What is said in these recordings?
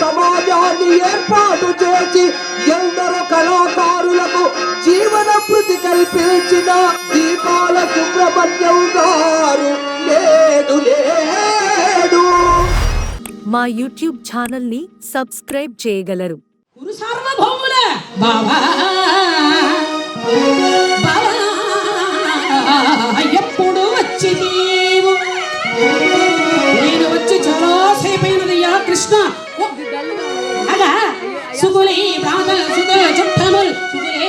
సమాజాన్ని ఏర్పాటు చేసి ఎందరో కళాకారులకు జీవన భృతి కల్పించిన దీపాల సుబ్రహ్మణ్యం గారు. లేడు లేడు మా యూట్యూబ్ ఛానల్ని సబ్స్క్రైబ్ చేయగలరు. సార్వభౌముల ఎప్పుడు వచ్చి 정탐을 구분해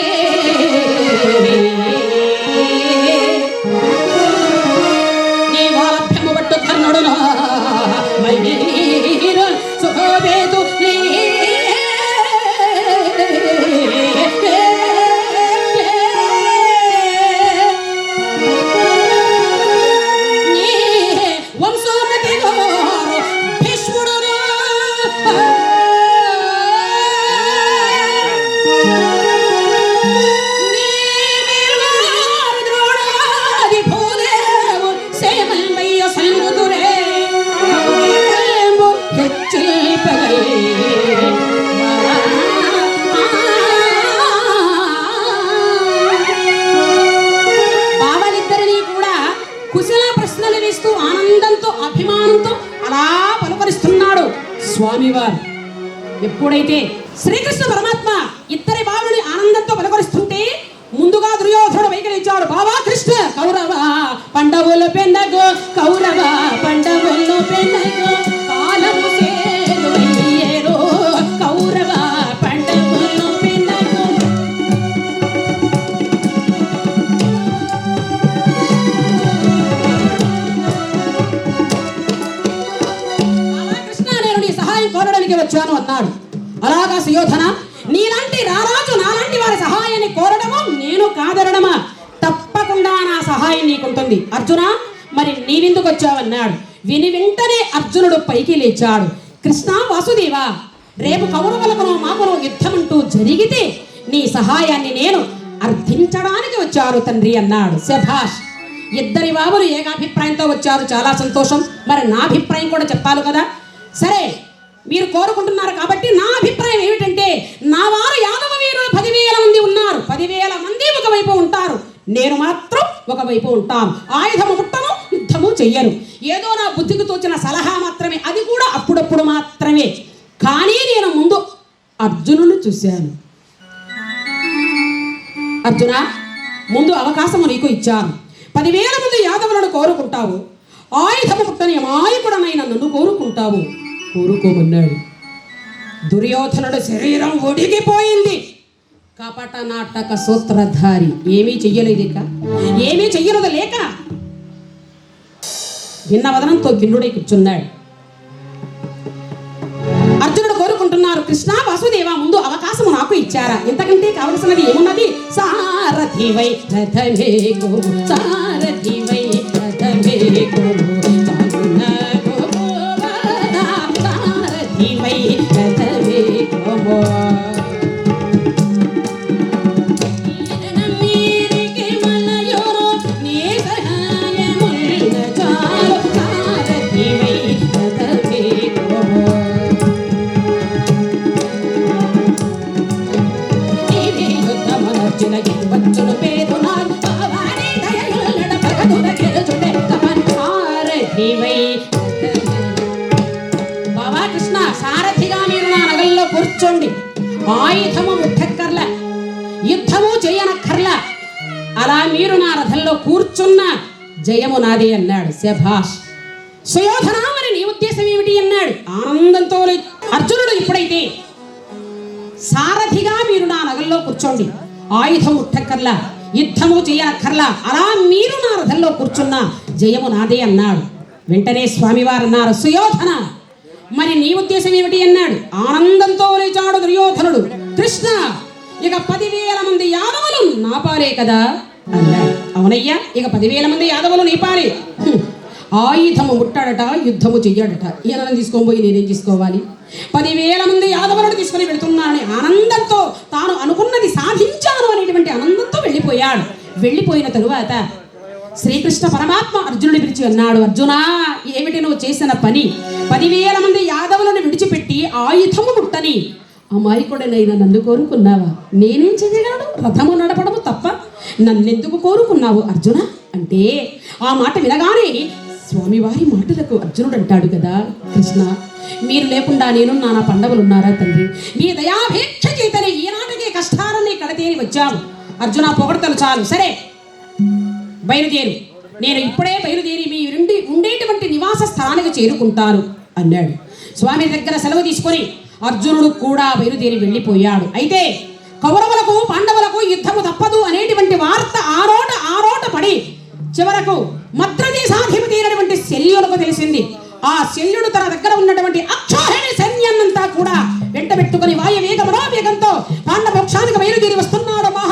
కౌరవ పండవుల పెన్నగో కౌరవ పండవులు పెన్నగో కాలము కౌరవ కృష్ణ నేను నీ సహాయం కోరడానికి వచ్చాను అన్నాడు. అలాగా సుయోధన నీలాంటి రారాజు నాలాంటి వారి సహాయాన్ని కోరడము నేను కాదనడమా? సహాయం నీకుంటుంది అర్జున మరి నీవెందుకు వచ్చావన్నాడు విని వెంటనే అర్జునుడు పైకి లేచాడు. కృష్ణ వాసుదేవ రేపు కౌరవులకును మాకును యుద్ధమంటూ జరిగితే నీ సహాయాన్ని నేను అర్థించడానికి వచ్చారు తండ్రి అన్నాడు శభాష్. ఇద్దరి బాబులు ఏకాభిప్రాయంతో వచ్చారు. చాలా సంతోషం. మరి నా అభిప్రాయం కూడా చెప్పాలి కదా. సరే మీరు కోరుకుంటున్నారు కాబట్టి నా అభిప్రాయం ఏమిటంటే నా వారు యాదవ వీరులు పదివేల మంది ఉన్నారు. పదివేల మంది ఒకవైపు ఉంటారు. నేను మాత్రం ఒకవైపు ఉంటాను. ఆయుధము ముట్టను యుద్ధము చెయ్యను. ఏదో నా బుద్ధికి తోచిన సలహా మాత్రమే అది కూడా అప్పుడప్పుడు మాత్రమే. కానీ నేను ముందు అర్జునుని చూశాను. అర్జున ముందు అవకాశము నీకు ఇచ్చాను. పదివేల మంది యాదవులను కోరుకుంటావు. ఆయుధము పుట్టని అమాయకుడనైన నన్ను కోరుకుంటావు. కోరుకోమన్నాడు. దుర్యోధనుడు శరీరం ఒడిగిపోయింది. కపట నాటక సూత్రధారి. ఏమీ చెయ్యలేదు ఇక ఏమీ చెయ్యలేదు లేక భిన్న వదనంతో గిన్నుడై కూర్చున్నాడు. అర్జునుడు కోరుకుంటున్నారు కృష్ణ వాసుదేవ ముందు అవకాశము నాకు ఇచ్చారా? ఇంతకంటే కావలసినది ఏమున్నది? సారథివై రథమేగో సారథివై వై చాలునగో కూర్చోండి. ఆయుధము ముట్టక్కర్ల. యుద్ధము చేయనక్కర్ల. అలా మీరు నా రథంలో కూర్చున్న జయము నాది అన్నాడు శభాష్. సుయోధన మరి నీ ఉద్దేశం ఏమిటి అన్నాడు. ఆనందంతో అర్జునుడు ఇప్పుడైతే సారథిగా మీరు నా నగల్లో కూర్చోండి. ఆయుధం ముట్టక్కర్లా. యుద్ధము చేయనక్కర్లా. అలా మీరు నా రథంలో కూర్చున్న జయము నాదే అన్నాడు. వెంటనే స్వామివారు అన్నారు సుయోధన మరి నీ ఉద్దేశం ఏమిటి అన్నాడు. ఆనందంతో లేచాడు దుర్యోధనుడు. కృష్ణ ఇక పదివేల మంది యాదవులు నాపాలే కదా అన్నాడు. అవునయ్యా ఇక పదివేల మంది యాదవులు నీపాలే ఆయుధము ముట్టాడట యుద్ధము చెయ్యాడట. ఈయనను తీసుకోబోయి నేనేం తీసుకోవాలి? పదివేల మంది యాదవులను తీసుకొని వెళుతున్నానని ఆనందంతో తాను అనుకున్నది సాధించాను అనేటువంటి ఆనందంతో వెళ్ళిపోయాడు. వెళ్ళిపోయిన తరువాత శ్రీకృష్ణ పరమాత్మ అర్జునుడి పిలిచి అన్నాడు అర్జునా ఏమిటి నువ్వు చేసిన పని? పదివేల మంది యాదవులను విడిచిపెట్టి ఆయుధము ముట్టని అమాయకుడనైనా నన్ను కోరుకున్నావా? నేనేం చేయగలను? రథము నడపడము తప్ప నన్నెందుకు కోరుకున్నావు అర్జున? అంటే ఆ మాట వినగానే స్వామివారి మాటలకు అర్జునుడు అంటాడు కదా కృష్ణ మీరు లేకుండా నేను నా పండగలు ఉన్నారా తండ్రి? మీ దయాభేక్ష చేతనే ఈనాటికి కష్టాలని కడతేని వచ్చాము అర్జున పొగడతలు చాలు సరే. బయలుదేరు. నేను ఇప్పుడే బయలుదేరి మీ ఉండి ఉండేటువంటి నివాస స్థలానికి చేరుకుంటాను అన్నాడు. స్వామి దగ్గర సెలవు తీసుకొని అర్జునుడు కూడా బయలుదేరి వెళ్ళిపోయాడు. అయితే కౌరవులకు పాండవులకు యుద్ధము తప్పదు అనేటువంటి వార్త ఆరోట ఆరోట పడి చివరకు మద్రదేశాధిపతి అయినటువంటి శల్యులకు తెలిసింది. ఆ శల్యుడు తన దగ్గర ఉన్నటువంటి అక్షోహిణి సైన్యాన్నంతా కూడా వెంట పెట్టుకుని వాయువేగ మనోవేగంతో పాండవోక్షానికి బయలుదేరి వస్తున్నాడు మహారథికుడు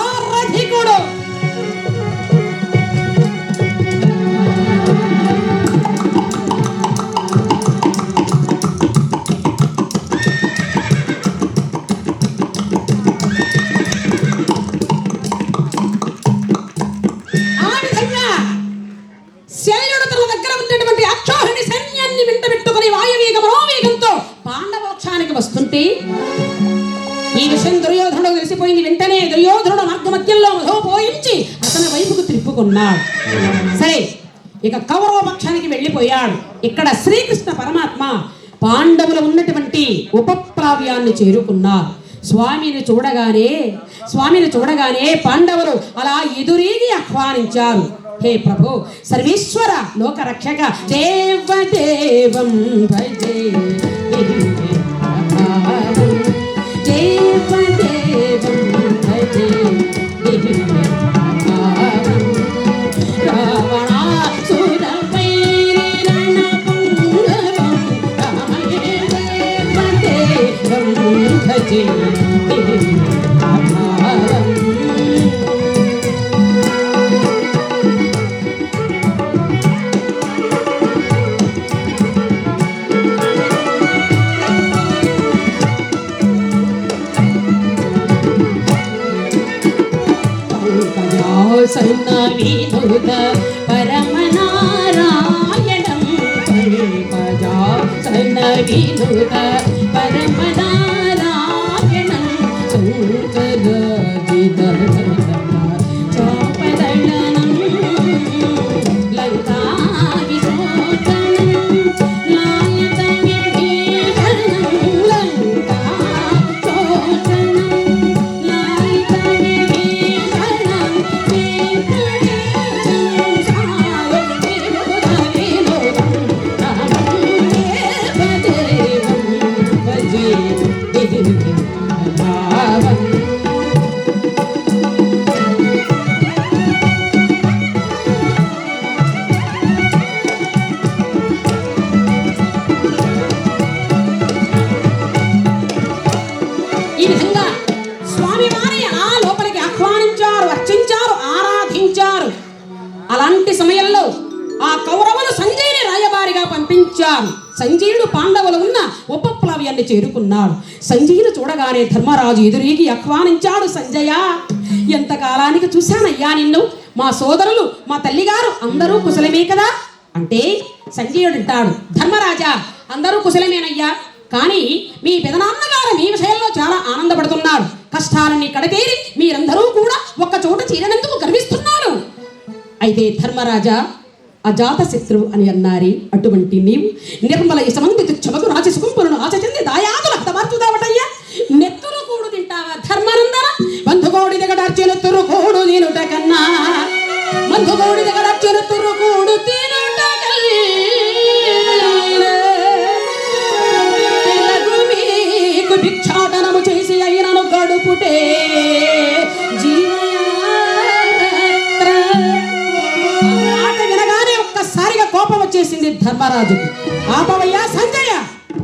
ఈ విషయం దుర్యోధనుడు తెలిసిపోయింది వెంటనే. దుర్యోధనుడు మార్గ మధ్యంలో మధోపోయించి అతని వైపుకు తిప్పుకున్నాడు. సరే ఇక కౌరవ పక్షానికి వెళ్ళిపోయాడు. ఇక్కడ శ్రీకృష్ణ పరమాత్మ పాండవులు ఉన్నటువంటి ఉపప్లావ్యాన్ని చేరుకున్నారు. స్వామిని చూడగానే స్వామిని చూడగానే పాండవులు అలా ఎదురీగి ఆహ్వానించారు. హే ప్రభు సర్వేశ్వర లోకరక్షక దేవదేవం భజే Medina చేరుకున్నాడు. సంజయుని చూడగానే ధర్మరాజు ఎదురీకి ఆహ్వానించాడు సంజయ. ఎంతకాలానికి చూశానయ్యా నిన్ను? మా సోదరులు మా తల్లిగారు అందరూ కుశలమే కదా? అంటే సంజయుడు అంటాడు ధర్మరాజా అందరూ కుశలమేనయ్యా. కానీ మీ పెదనాన్నగారు మీ విషయంలో చాలా ఆనందపడుతున్నారు. కష్టాలన్నీ కడతేరి మీరందరూ కూడా ఒక్క చోట చేరినందుకు గర్విస్తున్నారు. అయితే ధర్మరాజా అజాత శత్రువు అని అన్నారి అటువంటి నీవు నిర్మల ఇసమంతి తుచ్చమకు రాజ చెంది దాయాదుల హతమార్చుదావటయ్యా నెత్తురు కూడు తింటావా ధర్మనందన? బంధుకోడి దిగడార్చి నెత్తురు కూడు తినుట కన్నా బంధుకోడి దగ్గర నెత్తురు కూడు తినుట కన్నా మీకు భిక్షాటనము చేసి అయినను గడుపుటే. జీవయాత్ర. మాట వినగానే ఒక్కసారిగా కోపం వచ్చేసింది ధర్మరాజు ఆపవయ్యా సంజయ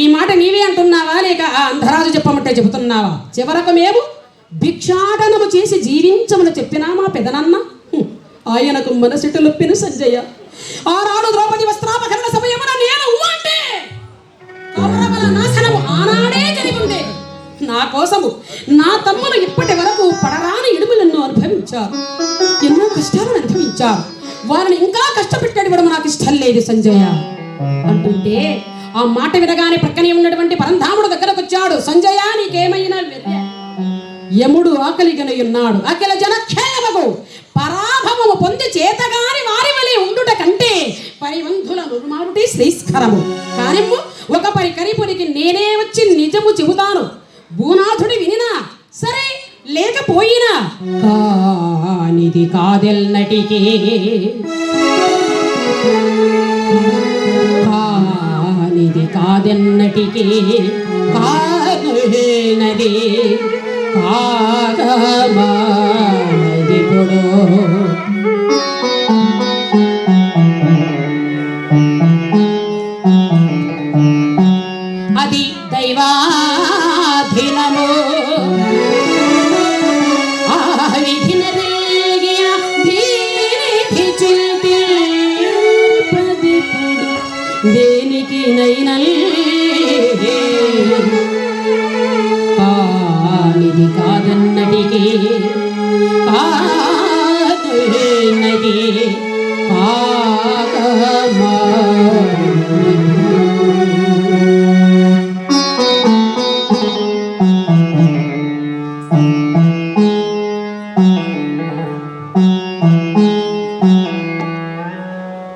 ఈ మాట నీవే అంటున్నావా లేక ఆ చెప్పమంటే చెబుతున్నావా? చివరకు మేము భిక్షాటనము చేసి జీవించమని చెప్పినా మా పెదనన్న ఆయనకు మనసిటు లొప్పిన సంజయ్య ఆనాడు ద్రౌపది వస్త్రాపకరణ సమయమున నేను అంటే కౌరవుల నాశనము ఆనాడే జరిగిందే. నా కోసము నా తమ్ములు ఇప్పటి వరకు పడరాని ఇడుములను అనుభవించారు. ఎన్నో కష్టాలను అనుభవించారు. వారిని ఇంకా కష్టపెట్టడం నాకు ఇష్టం లేదు సంజయ. అంటుంటే ఆ మాట వినగానే ప్రక్కనే ఉన్నటువంటి పరంధాముడు దగ్గరకు వచ్చాడు. సంజయ నీకేమైనా యముడు ఆకలిగనై ఉన్నాడు అఖిల జనక్షేమము పరాభవము పొంది చేతగాని వారి వలె ఉండుట కంటే పరివంధుల నురుమారుటి శ్రీస్కరము. కానిమ్ము ఒక పరి కరిపురికి నేనే వచ్చి నిజము చెబుతాను. భూనాథుడి వినినా సరే లేకపోయినా కానిది కాదెల్నటికి ఇది కాదెన్నటికి కానది కాదమాది పొడు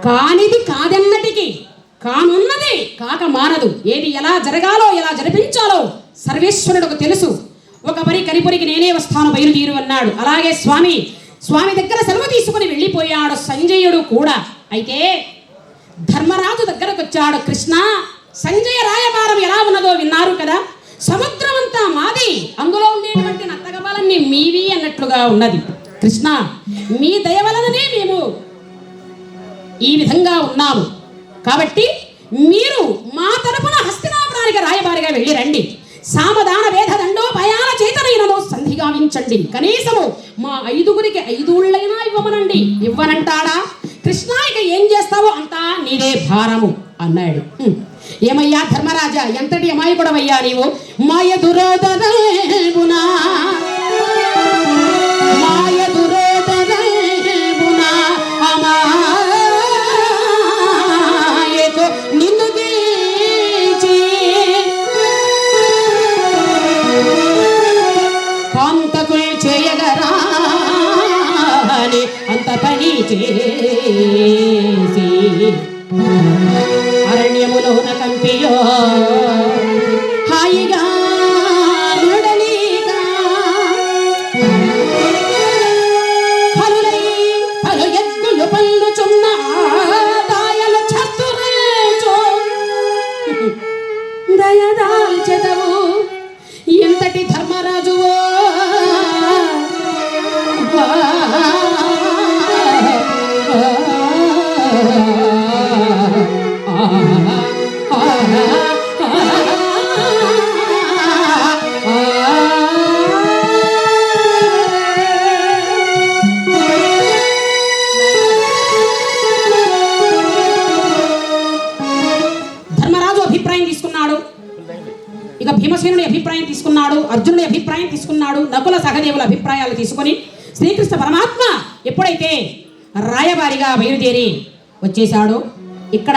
కానిది కాదన్నటికి కానున్నది కాక మానదు. ఏది ఎలా జరగాలో ఎలా జరిపించాలో సర్వేశ్వరుడు తెలుసు. ఒక పరి కరిపురికి నేనే వస్తాను బయలుదేరు అన్నాడు. అలాగే స్వామి స్వామి దగ్గర సెలవు తీసుకుని వెళ్ళిపోయాడు సంజయుడు కూడా. అయితే ధర్మరాజు దగ్గరకు వచ్చాడు కృష్ణ సంజయ రాయబారం ఎలా ఉన్నదో విన్నారు కదా. సముద్రం అంతా మాది. అందులో ఉండేటువంటి నత్తగబాలన్నీ మీవి అన్నట్లుగా ఉన్నది. కృష్ణ మీ దయ వలననే మేము ఈ విధంగా ఉన్నాము. కాబట్టి మీరు మా తరపున హస్తినాపురానికి రాయబారిగా వెళ్ళి రండి. సామదాన వేద దండోపయాల చేతనైనను సంధి గావించండి కనీసము మా ఐదుగురికి ఐదుళ్ళైనా ఇవ్వమనండి. ఇవ్వనంటాడా? కృష్ణ ఇక ఏం చేస్తావో అంతా నీదే భారము అన్నాడు. ఏమయ్యా ధర్మరాజా ఎంతటి అమాయకుడమయ్యా నీవు? మాయ దురోధనా మాయ అరణ్యములోన హాయిగా దయదాల్చెదవు ఎంతటి ధర్మరాజువో. ధర్మరాజు తీసుకున్నాడు సహదేవుల అభిప్రాయాలు తీసుకొని శ్రీకృష్ణ పరమాత్మ ఎప్పుడైతే రాయబారిగా బయలుదేరి వచ్చేశాడో ఇక్కడ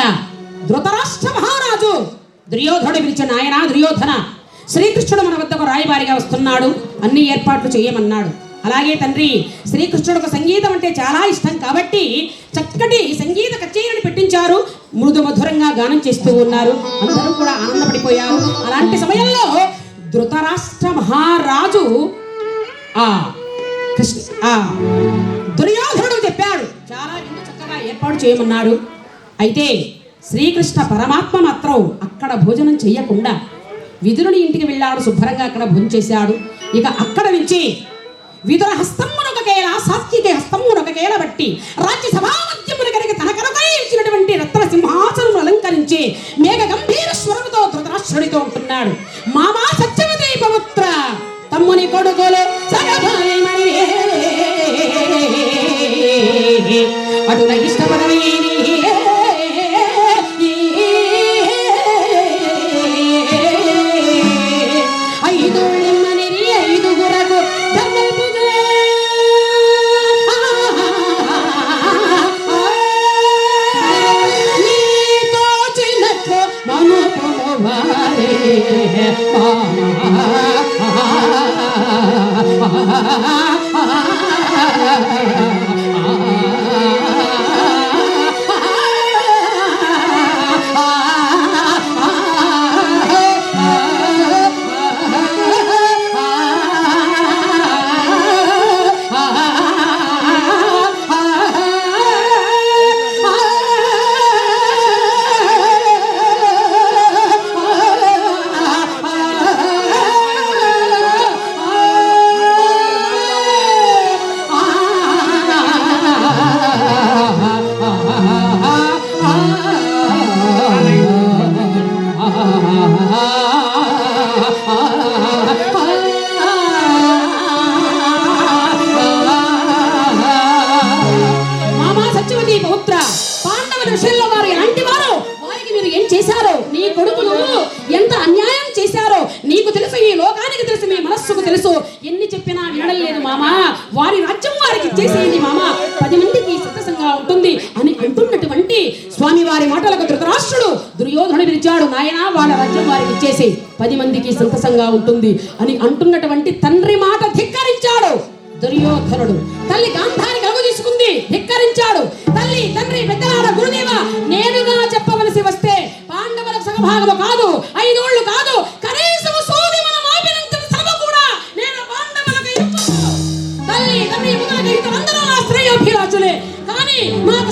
ధృతరాష్ట్ర మహారాజు దుర్యోధనుడు పిలిచిన ఆయన దుర్యోధన శ్రీకృష్ణుడు మన వద్దకు రాయబారిగా వస్తున్నాడు అన్ని ఏర్పాట్లు చేయమన్నాడు. అలాగే తండ్రి శ్రీకృష్ణుడికి సంగీతం అంటే చాలా ఇష్టం కాబట్టి చక్కటి సంగీత కచేరీని పెట్టించారు మృదు మధురంగా గానం చేస్తూ ఉన్నారు. అందరూ కూడా ఆనందపడిపోయారు. అలాంటి సమయంలో ధృతరాష్ట్ర మహారాజు కృష్ణ దుర్యోధనుడు చెప్పాడు చాలా విందు చక్కగా ఏర్పాటు చేయమన్నాడు. అయితే శ్రీకృష్ణ పరమాత్మ మాత్రం అక్కడ భోజనం చేయకుండా విదురుని ఇంటికి వెళ్ళాడు శుభ్రంగా అక్కడ భోజనం చేశాడు ఇక అక్కడ నుంచి విదుర హస్తమునొకకేళ సాత్విక హస్తమునొకకేళ బట్టి రాజ్య సభామధ్యమున కలిగి తన కనకై ఇచ్చినటువంటి రత్న సింహాసనం అలంకరించి మేఘ గంభీర స్వరముతో ధృతరాష్ట్రుడితో ఉంటున్నాడు మామా సత్యవతి పవిత్ర! తమ్ముని కొడుకులు వెళ్తున్నటువంటి స్వామి వారి మాటలకు ధృతరాష్ట్రుడు దుర్యోధను పిలిచాడు నాయన వాళ్ళ రాజ్యం వారికి ఇచ్చేసి పది మందికి సంతసంగా ఉంటుంది అని అంటున్నటువంటి తండ్రి మాట ధిక్కరించాడు దుర్యోధనుడు. తల్లి గాంధారి కలుగు తీసుకుంది ధిక్కరించాడు. తల్లి తండ్రి పెద్దలాడ గురుదేవ నేనుగా చెప్పవలసి వస్తే పాండవులకు సగభాగము కాదు ఐదోళ్ళు కాదు కనీసం సోది మనం ఆపినంత సభ కూడా నేను పాండవులకు తల్లి తండ్రి అందరూ కానీ మాకు